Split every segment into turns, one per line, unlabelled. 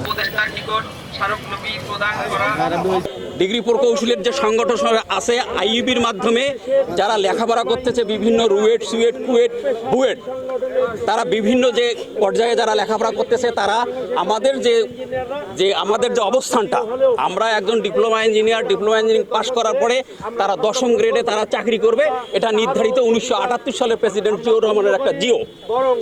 উপদেষ্টার নিকট স্মারকলিপি প্রদান করা
ডিগ্রি প্রকৌশলীর যে সংগঠন আছে আইইবির মাধ্যমে যারা লেখাপড়া করতেছে, বিভিন্ন রুয়েট, সুয়েট, কুয়েট, বুয়েট, তারা বিভিন্ন যে পর্যায়ে যারা লেখাপড়া করতেছে, তারা আমাদের যে যে আমাদের যে অবস্থানটা, আমরা একজন diploma engineer, diploma engineering pass করার পরে তারা দশম গ্রেডে তারা চাকরি করবে। এটা নির্ধারিত উনিশশো আটাত্তর সালে প্রেসিডেন্ট জিও রহমানের একটা জিও।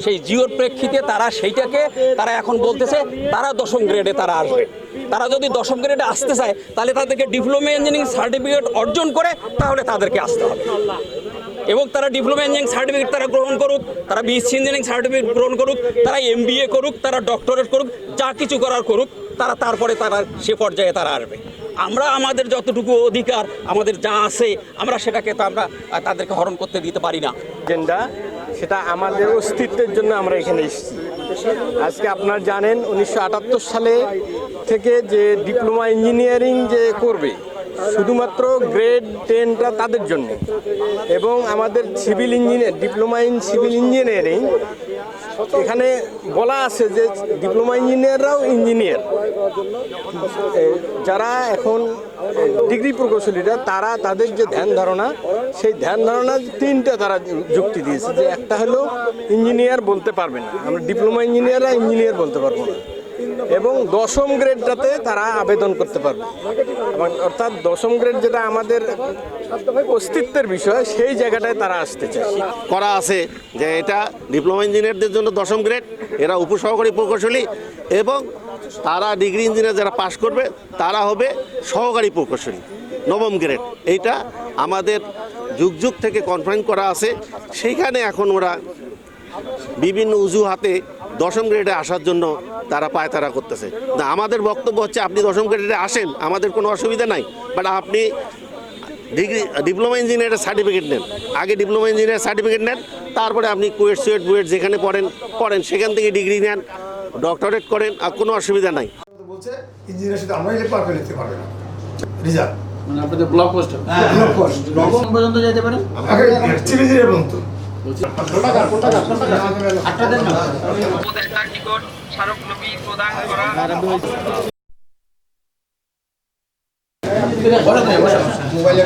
সেই জিওর প্রেক্ষিতে তারা সেইটাকে, তারা এখন বলতেছে, তারা দশম গ্রেডে তারা আসবে। তারা যদি দশম গ্রেডে আসতে চায়, তাহলে তাদেরকে ডিপ্লোমা ইঞ্জিনিয়ারিং সার্টিফিকেট অর্জন করে তাহলে তাদেরকে আসতে হবে। এবং তারা ডিপ্লোমা ইঞ্জিনিয়ারিং সার্টিফিকেট তারা গ্রহণ করুক, তারা বিএসসি ইঞ্জিনিয়ারিং সার্টিফিকেট গ্রহণ করুক, তারা এমবিএ করুক, তারা ডক্টরেট করুক, যা কিছু করার করুক, তারা তারপরে তারা সে পর্যায়ে তারা আসবে। আমরা আমাদের যতটুকু অধিকার, আমাদের যা আছে, আমরা সেটাকে তো আমরা তাদেরকে হরণ করতে দিতে পারি না।
এজেন্ডা সেটা আমাদের অস্তিত্বের জন্য আমরা এখানে এসেছি। আজকে আপনারা জানেন উনিশশো আটাত্তর সালে থেকে যে ডিপ্লোমা ইঞ্জিনিয়ারিং যে করবে, শুধুমাত্র গ্রেড টেনটা তাদের জন্য। এবং আমাদের civil engineer, diploma in civil engineering এখানে বলা আছে যে ডিপ্লোমা ইঞ্জিনিয়াররাও ইঞ্জিনিয়ার। যারা এখন ডিগ্রি প্রকৌশলীরা, তারা তাদের যে ধ্যান ধারণা, সেই ধ্যান ধারণা তিনটা তারা যুক্তি দিয়েছে যে একটা হলো ইঞ্জিনিয়ার বলতে পারবে না। আমরা ডিপ্লোমা ইঞ্জিনিয়াররা ইঞ্জিনিয়ার বলতে পারব না। এবং দশম গ্রেডটাতে তারা আবেদন করতে পারবে। অর্থাৎ দশম গ্রেড যেটা আমাদের অস্তিত্বের বিষয়, সেই জায়গাটায় তারা আসতে চায়।
করা আছে যে এটা ডিপ্লোমা ইঞ্জিনিয়ারদের জন্য দশম গ্রেড, এরা উপসহকারী প্রকৌশলী এবং তারা ডিগ্রি ইঞ্জিনিয়ার যারা পাশ করবে, তারা হবে সহকারী প্রকৌশলী, নবম গ্রেড। এইটা আমাদের যুগ যুগ থেকে কনফারেন্স করা আছে। সেইখানে এখন ওরা বিভিন্ন অজুহাতে দশম গ্রেডে আসার জন্য তারা পায়তারা করতেছে। না আমাদের বক্তব্য হচ্ছে আপনি দশম গ্রেডে আসেন আমাদের কোনো অসুবিধা নাই বাট আপনি ডিগ্রি ডিপ্লোমা ইঞ্জিনিয়ারের সার্টিফিকেট নেন। আগে ডিপ্লোমা ইঞ্জিনিয়ার সার্টিফিকেট নেন তারপরে আপনি কুয়েট সুয়েট বুয়েট যেখানে পড়েন পড়েন সেখান থেকে ডিগ্রি নেন ডক্টরেট করেন আর কোনো অসুবিধা নাই।
বলছে ইঞ্জিনিয়ার সাথে পারবে না। রিজার্ভ।
মানে আপনাদের ব্লক পোস্ট নবম পর্যন্ত যেতে পারেন
আগে চিফ ইঞ্জিনিয়ার বলতো
উপদেষ্টার নিকট স্মারকলিপি প্রদান করা
মোবাইলে